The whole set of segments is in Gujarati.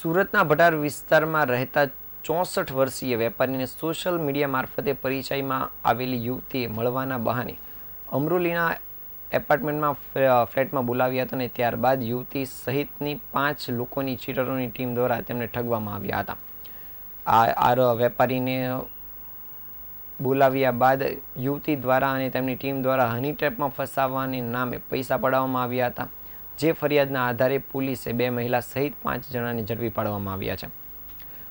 સુરતના ભટાર વિસ્તારમાં રહેતા ચોસઠ વર્ષીય વેપારીને સોશિયલ મીડિયા મારફતે પરિચયમાં આવેલી યુવતીએ મળવાના બહાને અમરોલીના એપાર્ટમેન્ટમાં ફ્લેટમાં બોલાવ્યા હતા અને ત્યારબાદ યુવતી સહિતની પાંચ લોકોની ચીટરોની ટીમ દ્વારા તેમને ઠગવામાં આવ્યા હતા. આ આ વેપારીને બોલાવ્યા બાદ યુવતી દ્વારા અને તેમની ટીમ દ્વારા હની ટ્રેપમાં ફસાવવાને નામે પૈસા પડાવવામાં આવ્યા હતા. જે ફરિયાદના આધારે પોલીસે બે મહિલા સહિત પાંચ જણાને ઝડપી પાડવામાં આવ્યા છે.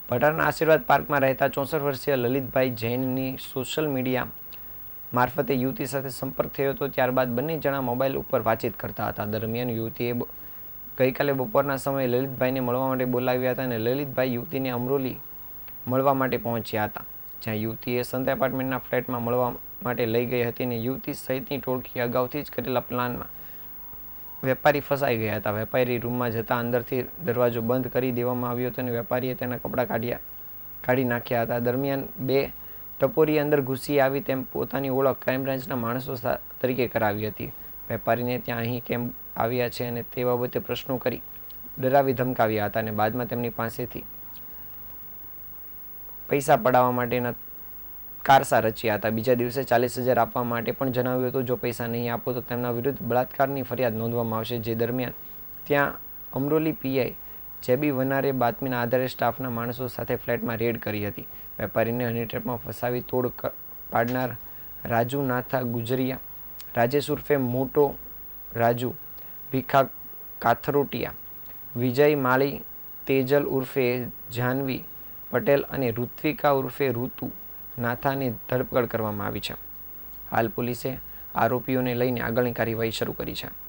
ભટારના આશીર્વાદ પાર્કમાં રહેતા ચોસઠ વર્ષીય લલિતભાઈ જૈનની સોશિયલ મીડિયા મારફતે યુવતી સાથે સંપર્ક થયો હતો. ત્યારબાદ બંને જણા મોબાઈલ ઉપર વાતચીત કરતા હતા. દરમિયાન યુવતીએ ગઈકાલે બપોરના સમયે લલિતભાઈને મળવા માટે બોલાવ્યા હતા અને લલિતભાઈ યુવતીને અમરોલી મળવા માટે પહોંચ્યા હતા, જ્યાં યુવતીએ સંત એપાર્ટમેન્ટના ફ્લેટમાં મળવા માટે લઈ ગઈ હતી અને યુવતી સહિતની ટોળકી અગાઉથી જ કરેલા પ્લાનમાં વેપારી ફસાઈ ગયા હતા. વેપારી રૂમમાં જતા અંદરથી દરવાજો બંધ કરી દેવામાં આવ્યો હતો અને વેપારીએ તેના કપડાં કાઢ્યા, કાઢી નાખ્યા હતા. દરમિયાન બે ટપોરી અંદર ઘૂસી આવી તેમ પોતાની ઓળખ ક્રાઇમ બ્રાન્ચના માણસો તરીકે કરાવી હતી. વેપારીને ત્યાં અહીં કેમ આવ્યા છે અને તે બાબતે પ્રશ્નો કરી ડરાવી ધમકાવ્યા હતા અને બાદમાં તેમની પાસેથી પૈસા પડાવવા માટેના કારસા રચ્યા હતા. બીજા દિવસે ચાલીસ હજાર આપવા માટે પણ જણાવ્યું હતું, જો પૈસા નહીં આપો તો તેમના વિરુદ્ધ બળાત્કારની ફરિયાદ નોંધવામાં આવશે. જે દરમિયાન ત્યાં અમરોલી પીઆઈ જેબી વનારે બાતમીના આધારે સ્ટાફના માણસો સાથે ફ્લેટમાં રેડ કરી હતી. વેપારીને હનીટ્રેપમાં ફસાવી તોડ પાડનાર રાજુ નાથા ગુજરિયા, રાજેશ ઉર્ફે મોટો રાજુ, ભીખા કાથરોટિયા, વિજય માળી, તેજલ ઉર્ફે જાનવી પટેલ અને ઋત્વિકા ઉર્ફે ઋતુ નાથાની ધરપકડ કરવામાં આવી છે. હાલ પોલીસે આરોપીઓને લઈને આગળની કાર્યવાહી શરૂ કરી છે.